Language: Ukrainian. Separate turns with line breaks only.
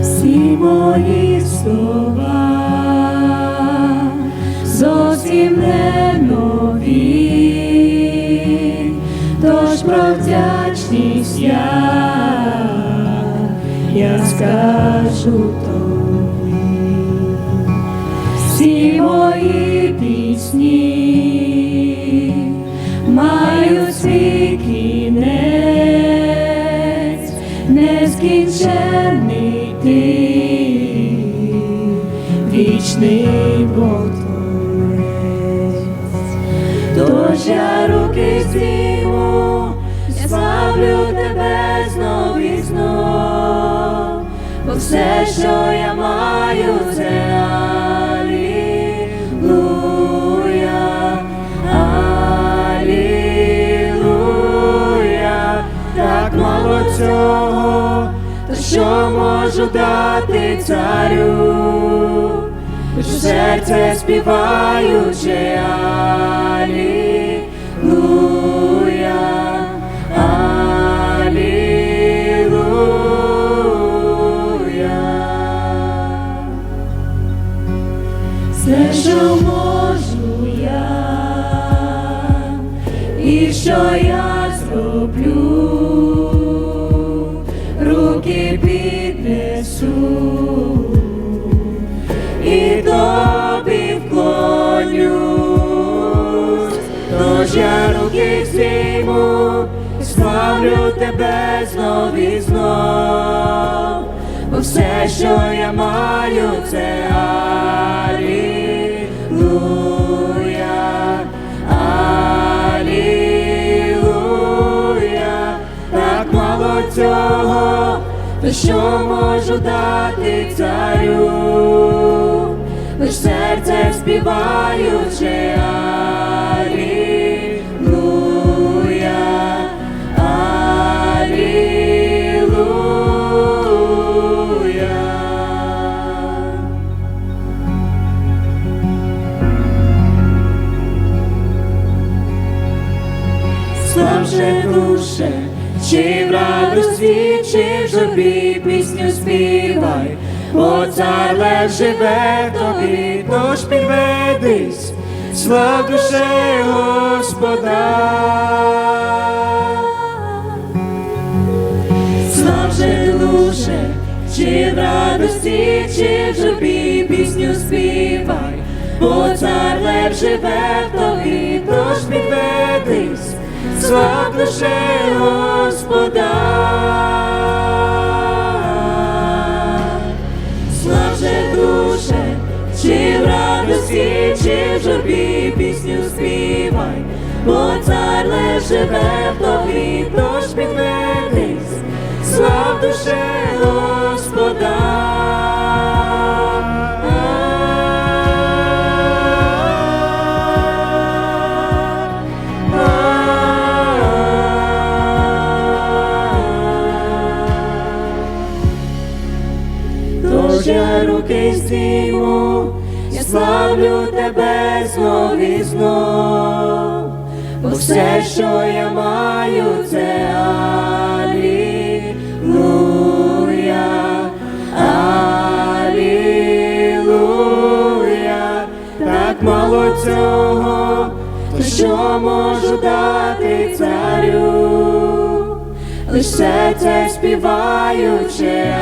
Всі мої слова зовсім не нові, тож про я скажу тобі. Всі мої пісні нескінчений ти, вічний Бог Творець. Тож я руки здійму, я славлю тебе знов і знов, бо все, що я маю, що можу дати царю? Серце співаючи Алілуя, що можу я, і що я зроблю, руки піднесу. І тобі вклонюсь, тож я руки здійму, славлю тебе знов і знов, все, що я маю, це Алілуя, Алілуя, так мало цього, то що можу дати царю, лиш серце співаючи Алілуя, Алілуя. Душе, чи в радості, чи в журбі пісню співай, бо цар живе тобі, тож підведись, слав душе Господа. Слав же душе, чи в радості, чи в журбі пісню співай, бо цар живе тобі, тож підведись, слав душе Господа. Слав душе, чи в радості, чи в пісню співай, бо цар лише живе в тобі, тож підведись, слав душе здійму, я славлю тебе знов і знов, бо все, що я маю, це Алілуя, Алілуя, так мало цього, то що можу дати царю? лиш серце співаючи